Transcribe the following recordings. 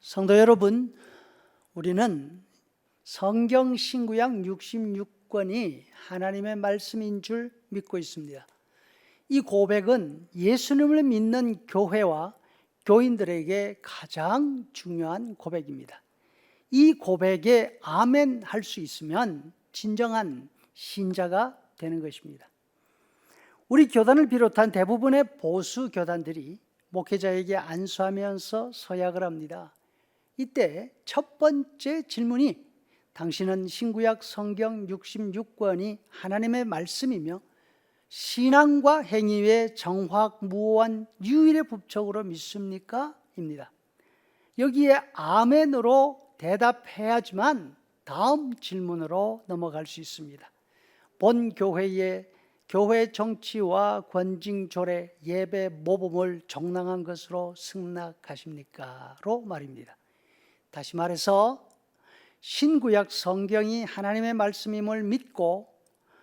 성도 여러분, 우리는 성경 신구약 66권이 하나님의 말씀인 줄 믿고 있습니다. 이 고백은 예수님을 믿는 교회와 교인들에게 가장 중요한 고백입니다. 이 고백에 아멘 할 수 있으면 진정한 신자가 되는 것입니다. 우리 교단을 비롯한 대부분의 보수 교단들이 목회자에게 안수하면서 서약을 합니다. 이때 첫 번째 질문이 당신은 신구약 성경 66권이 하나님의 말씀이며 신앙과 행위의 정확무한 유일의 법칙으로 믿습니까? 입니다. 여기에 아멘으로 대답해야지만 다음 질문으로 넘어갈 수 있습니다. 본 교회의 교회 정치와 권징조례 예배 모범을 정당한 것으로 승낙하십니까?로 말입니다. 다시 말해서 신구약 성경이 하나님의 말씀임을 믿고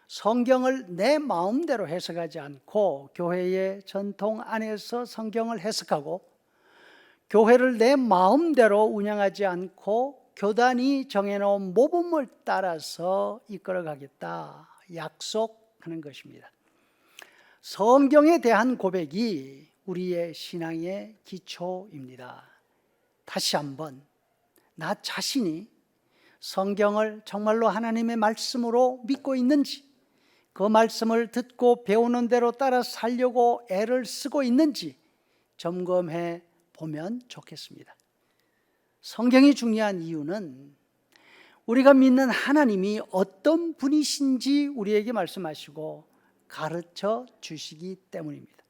성경을 내 마음대로 해석하지 않고 교회의 전통 안에서 성경을 해석하고 교회를 내 마음대로 운영하지 않고 교단이 정해놓은 모범을 따라서 이끌어가겠다 약속하는 것입니다. 성경에 대한 고백이 우리의 신앙의 기초입니다. 다시 한번 나 자신이 성경을 정말로 하나님의 말씀으로 믿고 있는지 그 말씀을 듣고 배우는 대로 따라 살려고 애를 쓰고 있는지 점검해 보면 좋겠습니다. 성경이 중요한 이유는 우리가 믿는 하나님이 어떤 분이신지 우리에게 말씀하시고 가르쳐 주시기 때문입니다.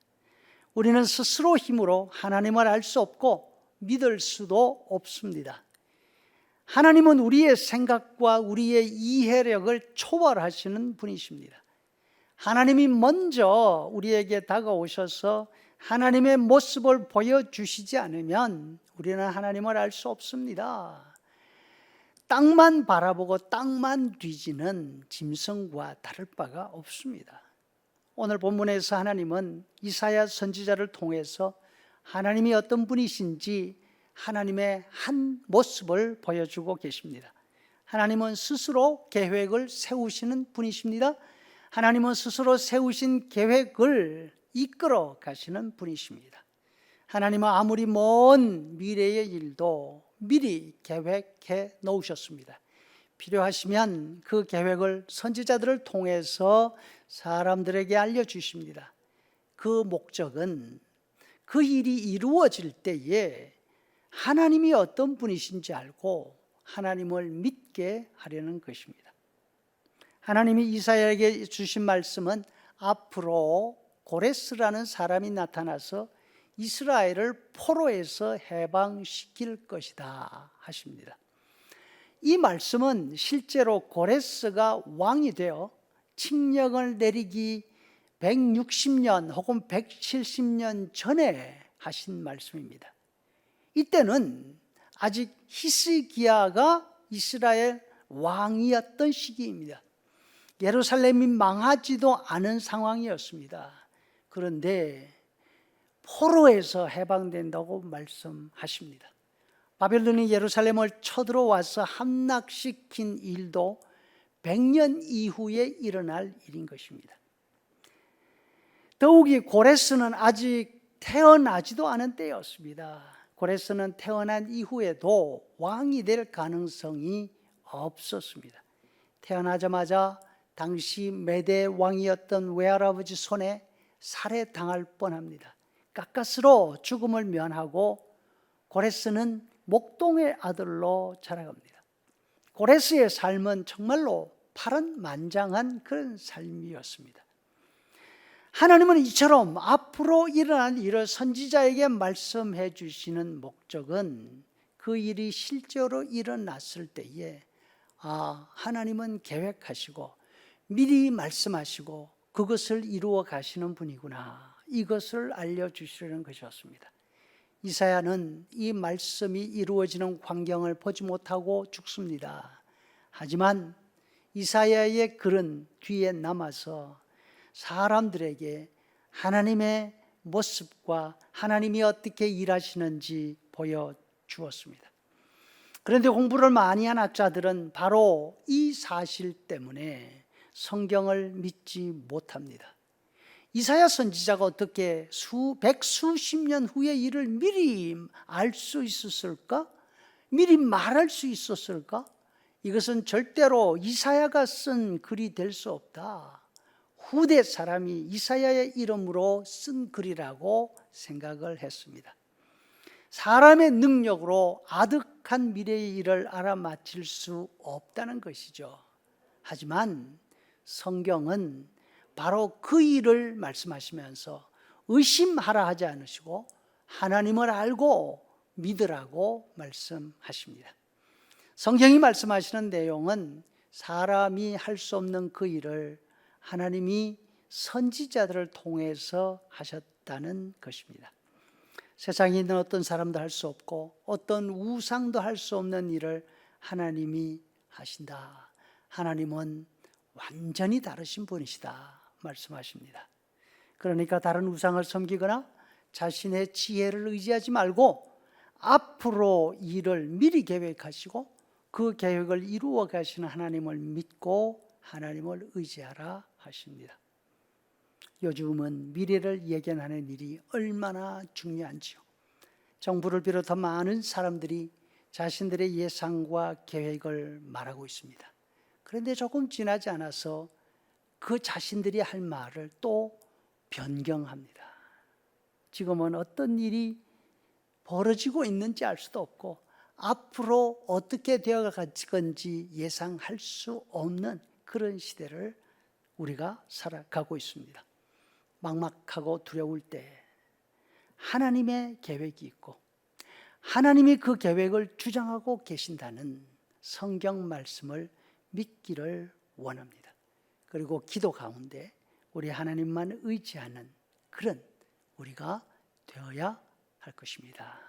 우리는 스스로 힘으로 하나님을 알 수 없고 믿을 수도 없습니다. 하나님은 우리의 생각과 우리의 이해력을 초월하시는 분이십니다. 하나님이 먼저 우리에게 다가오셔서 하나님의 모습을 보여주시지 않으면 우리는 하나님을 알 수 없습니다. 땅만 바라보고 땅만 뒤지는 짐승과 다를 바가 없습니다. 오늘 본문에서 하나님은 이사야 선지자를 통해서 하나님이 어떤 분이신지 하나님의 한 모습을 보여주고 계십니다. 하나님은 스스로 계획을 세우시는 분이십니다. 하나님은 스스로 세우신 계획을 이끌어 가시는 분이십니다. 하나님은 아무리 먼 미래의 일도 미리 계획해 놓으셨습니다. 필요하시면 그 계획을 선지자들을 통해서 사람들에게 알려주십니다. 그 목적은 그 일이 이루어질 때에 하나님이 어떤 분이신지 알고 하나님을 믿게 하려는 것입니다. 하나님이 이사야에게 주신 말씀은 앞으로 고레스라는 사람이 나타나서 이스라엘을 포로에서 해방시킬 것이다 하십니다. 이 말씀은 실제로 고레스가 왕이 되어 칙령을 내리기 160년 혹은 170년 전에 하신 말씀입니다. 이때는 아직 히스기야가 이스라엘 왕이었던 시기입니다. 예루살렘이 망하지도 않은 상황이었습니다. 그런데 포로에서 해방된다고 말씀하십니다. 바벨론이 예루살렘을 쳐들어와서 함락시킨 일도 100년 이후에 일어날 일인 것입니다. 더욱이 고레스는 아직 태어나지도 않은 때였습니다. 고레스는 태어난 이후에도 왕이 될 가능성이 없었습니다. 태어나자마자 당시 메대 왕이었던 외할아버지 손에 살해당할 뻔합니다. 가까스로 죽음을 면하고 고레스는 목동의 아들로 자라갑니다. 고레스의 삶은 정말로 파란만장한 그런 삶이었습니다. 하나님은 이처럼 앞으로 일어날 일을 선지자에게 말씀해 주시는 목적은 그 일이 실제로 일어났을 때에 아, 하나님은 계획하시고 미리 말씀하시고 그것을 이루어 가시는 분이구나. 이것을 알려 주시려는 것이었습니다. 이사야는 이 말씀이 이루어지는 광경을 보지 못하고 죽습니다. 하지만 이사야의 글은 뒤에 남아서 사람들에게 하나님의 모습과 하나님이 어떻게 일하시는지 보여 주었습니다. 그런데 공부를 많이 한 학자들은 바로 이 사실 때문에 성경을 믿지 못합니다. 이사야 선지자가 어떻게 수 백 수십 년 후의 일을 미리 알 수 있었을까? 미리 말할 수 있었을까? 이것은 절대로 이사야가 쓴 글이 될 수 없다. 후대 사람이 이사야의 이름으로 쓴 글이라고 생각을 했습니다. 사람의 능력으로 아득한 미래의 일을 알아맞힐 수 없다는 것이죠. 하지만 성경은 바로 그 일을 말씀하시면서 의심하라 하지 않으시고 하나님을 알고 믿으라고 말씀하십니다. 성경이 말씀하시는 내용은 사람이 할 수 없는 그 일을 하나님이 선지자들을 통해서 하셨다는 것입니다. 세상에 있는 어떤 사람도 할 수 없고 어떤 우상도 할 수 없는 일을 하나님이 하신다. 하나님은 완전히 다르신 분이시다. 말씀하십니다. 그러니까 다른 우상을 섬기거나 자신의 지혜를 의지하지 말고 앞으로 일을 미리 계획하시고 그 계획을 이루어 가시는 하나님을 믿고 하나님을 의지하라 하십니다. 요즘은 미래를 예견하는 일이 얼마나 중요한지요. 정부를 비롯한 많은 사람들이 자신들의 예상과 계획을 말하고 있습니다. 그런데 조금 지나지 않아서 그 자신들이 할 말을 또 변경합니다. 지금은 어떤 일이 벌어지고 있는지 알 수도 없고 앞으로 어떻게 되어 갈 건지 예상할 수 없는 그런 시대를 우리가 살아가고 있습니다. 막막하고 두려울 때 하나님의 계획이 있고 하나님이 그 계획을 주장하고 계신다는 성경 말씀을 믿기를 원합니다. 그리고 기도 가운데 우리 하나님만 의지하는 그런 우리가 되어야 할 것입니다.